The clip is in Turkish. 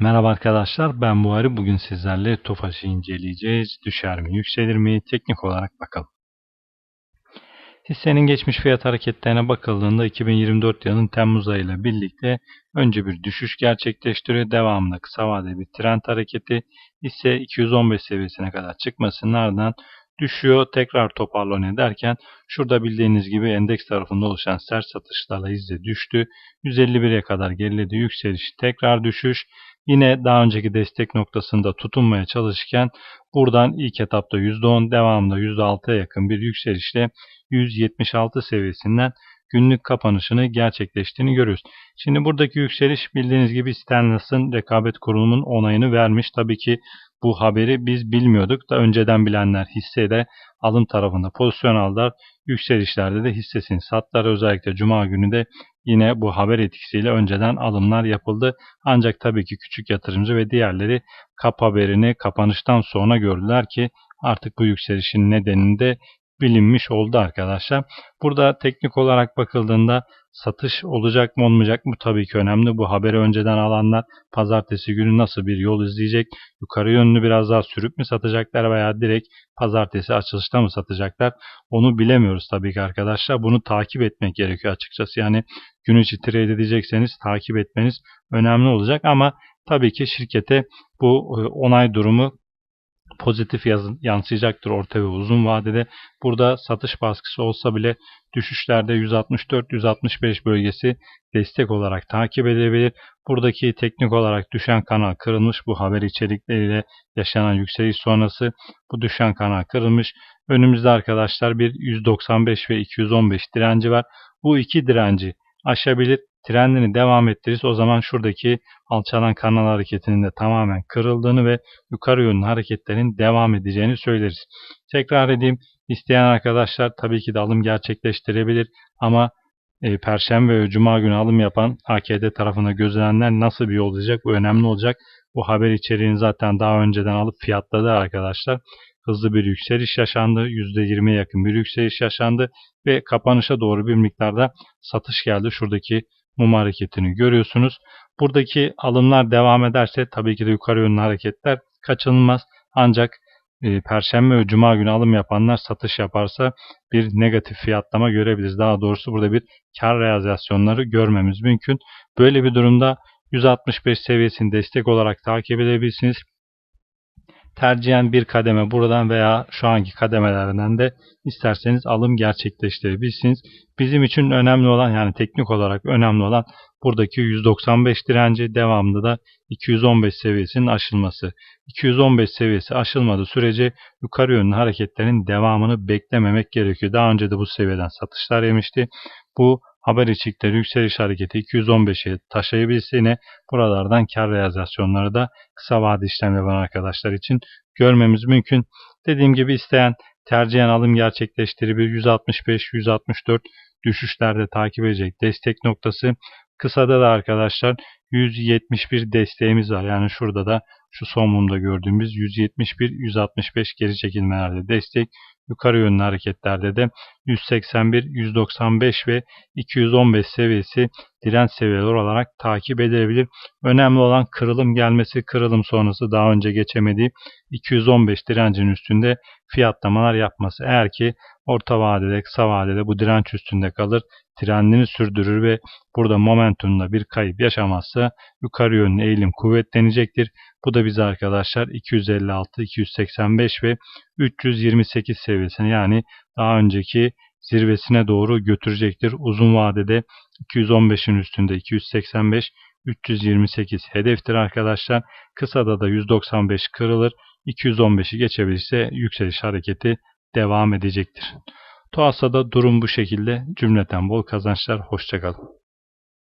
Merhaba arkadaşlar ben Buhari. Bugün sizlerle TOFAŞ'ı inceleyeceğiz. Düşer mi yükselir mi teknik olarak bakalım. Hissenin geçmiş fiyat hareketlerine bakıldığında 2024 yılının Temmuz ayıyla birlikte önce bir düşüş gerçekleştiriyor. Devamında kısa vadeli bir trend hareketi ise 215 seviyesine kadar çıkmasının ardından düşüyor. Tekrar toparlanıyor derken şurada bildiğiniz gibi endeks tarafında oluşan sert satışlarla izle düştü. 151'e kadar geriledi yükseliş tekrar düşüş. Yine daha önceki destek noktasında tutunmaya çalışırken buradan ilk etapta %10 devamında %6'ya yakın bir yükselişle 176 seviyesinden günlük kapanışını gerçekleştiğini görüyoruz. Şimdi buradaki yükseliş bildiğiniz gibi Stanley's'ın rekabet kurulumunun onayını vermiş. Tabii ki bu haberi biz bilmiyorduk da önceden bilenler hissede alım tarafında pozisyon aldılar. Yükselişlerde de hissesini sattılar. Özellikle Cuma günü de yine bu haber etkisiyle önceden alımlar yapıldı. Ancak tabii ki küçük yatırımcı ve diğerleri kap haberini kapanıştan sonra gördüler ki artık bu yükselişin nedeninde bilinmiş oldu arkadaşlar. Burada teknik olarak bakıldığında satış olacak mı olmayacak mı tabii ki önemli. Bu haberi önceden alanlar pazartesi günü nasıl bir yol izleyecek? Yukarı yönlü biraz daha sürüp mü satacaklar veya direkt pazartesi açılışta mı satacaklar? Onu bilemiyoruz tabii ki arkadaşlar. Bunu takip etmek gerekiyor açıkçası. Yani gün içi trade edecekseniz takip etmeniz önemli olacak ama tabii ki şirkete bu e, onay durumu pozitif yansıyacaktır orta ve uzun vadede. Burada satış baskısı olsa bile düşüşlerde 164-165 bölgesi destek olarak takip edebilir. Buradaki teknik olarak düşen kanal kırılmış. Bu haber içerikleriyle yaşanan yükseliş sonrası bu düşen kanal kırılmış. Önümüzde arkadaşlar bir 195 ve 215 direnci var. Bu iki direnci aşabilir trendini devam ettirirse o zaman şuradaki alçalan kanal hareketinin de tamamen kırıldığını ve yukarı yönlü hareketlerin devam edeceğini söyleriz. Tekrar edeyim isteyen arkadaşlar tabii ki de alım gerçekleştirebilir ama e, Perşembe ve Cuma günü alım yapan AKD tarafına gözlenenler nasıl bir yol olacak bu önemli olacak. Bu haber içeriğini zaten daha önceden alıp fiyatladı arkadaşlar hızlı bir yükseliş yaşandı. %20'ye yakın bir yükseliş yaşandı ve kapanışa doğru bir miktarda satış geldi. Şuradaki mum hareketini görüyorsunuz. Buradaki alımlar devam ederse tabii ki de yukarı yönlü hareketler kaçınılmaz. Ancak e, Perşembe ve Cuma günü alım yapanlar satış yaparsa bir negatif fiyatlama görebiliriz. Daha doğrusu burada bir kar realizasyonları görmemiz mümkün. Böyle bir durumda 165 seviyesini destek olarak takip edebilirsiniz tercihen bir kademe buradan veya şu anki kademelerden de isterseniz alım gerçekleştirebilirsiniz. Bizim için önemli olan yani teknik olarak önemli olan buradaki 195 direnci devamında da 215 seviyesinin aşılması. 215 seviyesi aşılmadığı sürece yukarı yönlü hareketlerin devamını beklememek gerekiyor. Daha önce de bu seviyeden satışlar yemişti. Bu haber içerikleri yükseliş hareketi 215'e taşıyabilse yine buralardan kar realizasyonları da kısa vade işlem yapan arkadaşlar için görmemiz mümkün. Dediğim gibi isteyen tercihen alım gerçekleştirebilir. 165-164 düşüşlerde takip edecek destek noktası. Kısada da arkadaşlar 171 desteğimiz var. Yani şurada da şu son mumda gördüğümüz 171-165 geri çekilmelerde destek. Yukarı yönlü hareketlerde de 181, 195 ve 215 seviyesi direnç seviyeleri olarak takip edilebilir. Önemli olan kırılım gelmesi, kırılım sonrası daha önce geçemediği 215 direncin üstünde fiyatlamalar yapması. Eğer ki orta vadede, kısa vadede bu direnç üstünde kalır, trendini sürdürür ve burada momentumda bir kayıp yaşamazsa yukarı yönlü eğilim kuvvetlenecektir. Bu da bize arkadaşlar 256, 285 ve 328 seviyesine yani daha önceki zirvesine doğru götürecektir. Uzun vadede 215'in üstünde 285, 328 hedeftir arkadaşlar. Kısada da 195 kırılır. 215'i geçebilirse yükseliş hareketi devam edecektir. Tuasa'da durum bu şekilde. Cümleten bol kazançlar. Hoşçakalın.